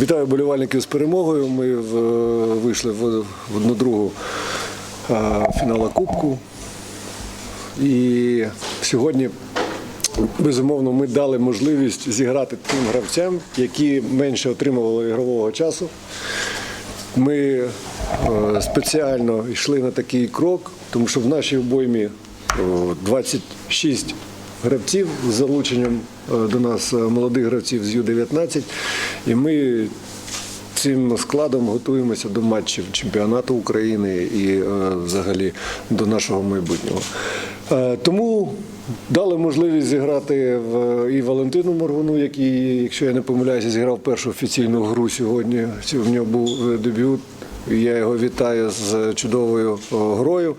Вітаю болівальників з перемогою. Ми в- вийшли в, одну другу а, фінала Кубку. І сьогодні, безумовно, ми дали можливість зіграти тим гравцям, які менше отримували ігрового часу. Ми е, спеціально йшли на такий крок, тому що в нашій обоймі о, 26 гравців з залученням е, до нас е, молодих гравців з Ю-19. І ми цим складом готуємося до матчів чемпіонату України і е, взагалі до нашого майбутнього. Тому дали можливість зіграти в і Валентину Моргуну, який, якщо я не помиляюся, зіграв першу офіційну гру сьогодні. В нього був дебют. Я його вітаю з чудовою грою.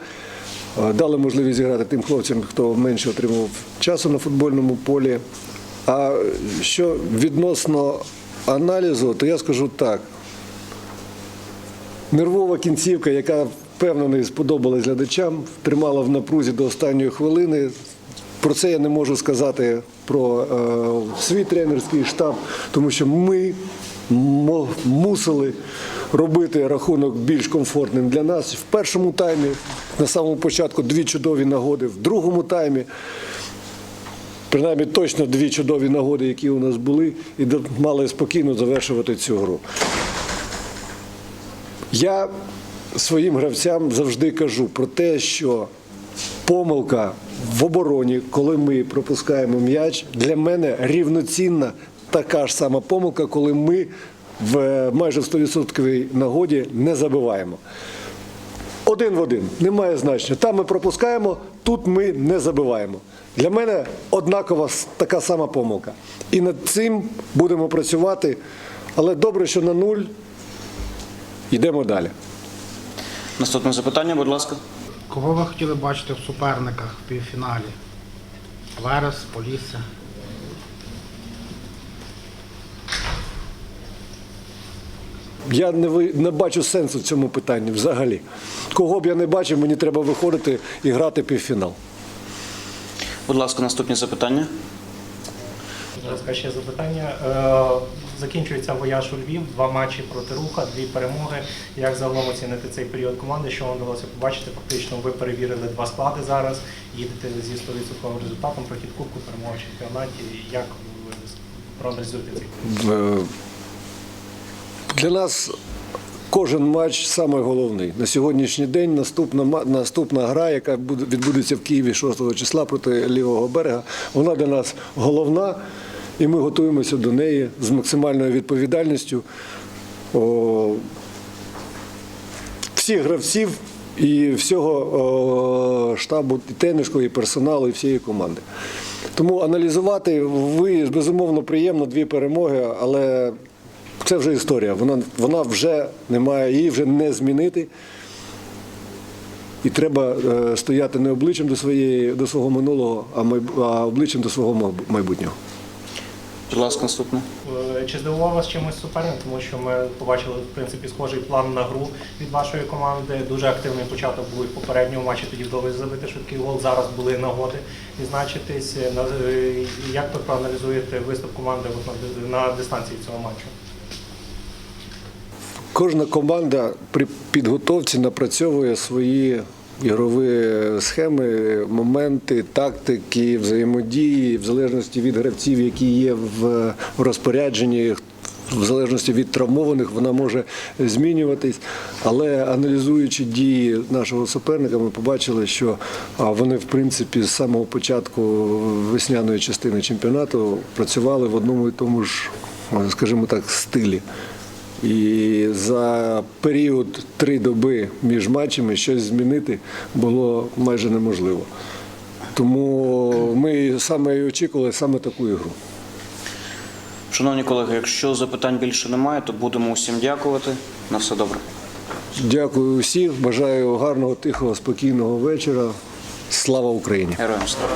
Дали можливість зіграти тим хлопцям, хто менше отримав часу на футбольному полі. А що відносно аналізу, то я скажу так. Нервова кінцівка, яка впевнений сподобалась глядачам, тримала в напрузі до останньої хвилини. Про це я не можу сказати про е, свій тренерський штаб, тому що ми мусили робити рахунок більш комфортним для нас. В першому таймі, на самому початку, дві чудові нагоди, в другому таймі принаймні точно дві чудові нагоди, які у нас були, і мали спокійно завершувати цю гру. Я своїм гравцям завжди кажу про те, що помилка в обороні, коли ми пропускаємо м'яч, для мене рівноцінна така ж сама помилка, коли ми в майже 100% нагоді не забиваємо. Один в один, немає значення. Там ми пропускаємо, тут ми не забиваємо. Для мене однакова така сама помилка. І над цим будемо працювати. Але добре, що на нуль. Йдемо далі. Наступне запитання, будь ласка. Кого ви хотіли бачити в суперниках в півфіналі? Верес, Полісся. Я не, ви- не бачу сенсу в цьому питанні взагалі. Кого б я не бачив, мені треба виходити і грати півфінал. Будь ласка, наступні запитання. Будь ласка, ще запитання. Е, Закінчується вояж у Львів, два матчі проти руха, дві перемоги. Як загалом оцінити цей період команди? Що вам вдалося побачити? Фактично, ви перевірили два склади зараз, їдете зі 100% результатом, прохід кубку, перемога в чемпіонаті. Як ви проаналізуєте цей Для нас кожен матч саме головний. На сьогоднішній день наступна, наступна гра, яка буде, відбудеться в Києві 6 числа проти лівого берега, вона для нас головна, і ми готуємося до неї з максимальною відповідальністю. О, всіх гравців і всього о, штабу і тренерського, і персоналу, і всієї команди. Тому аналізувати ви безумовно приємно дві перемоги, але це вже історія. Вона, вона вже немає, її вже не змінити. І треба е, стояти не обличчям до своєї до свого минулого, а, майб- а обличчям до свого майбутнього. Будь ласка, наступне. Е, Чи здивував вас чимось суперник? Тому що ми побачили в принципі схожий план на гру від вашої команди. Дуже активний початок був і в попередньому матчі. Тоді вдалося забити швидкий гол. Зараз були нагоди відзначитись. Е, Як ви проаналізуєте виступ команди на дистанції цього матчу? Кожна команда при підготовці напрацьовує свої ігрові схеми, моменти, тактики, взаємодії, в залежності від гравців, які є в розпорядженні. В залежності від травмованих вона може змінюватись, але аналізуючи дії нашого суперника, ми побачили, що вони в принципі з самого початку весняної частини чемпіонату працювали в одному і тому ж, скажімо так, стилі. І за період три доби між матчами щось змінити було майже неможливо. Тому ми саме і очікували саме таку ігру. Шановні колеги, якщо запитань більше немає, то будемо усім дякувати. На все добре. Дякую усіх, бажаю гарного, тихого, спокійного вечора. Слава Україні! Героям слава.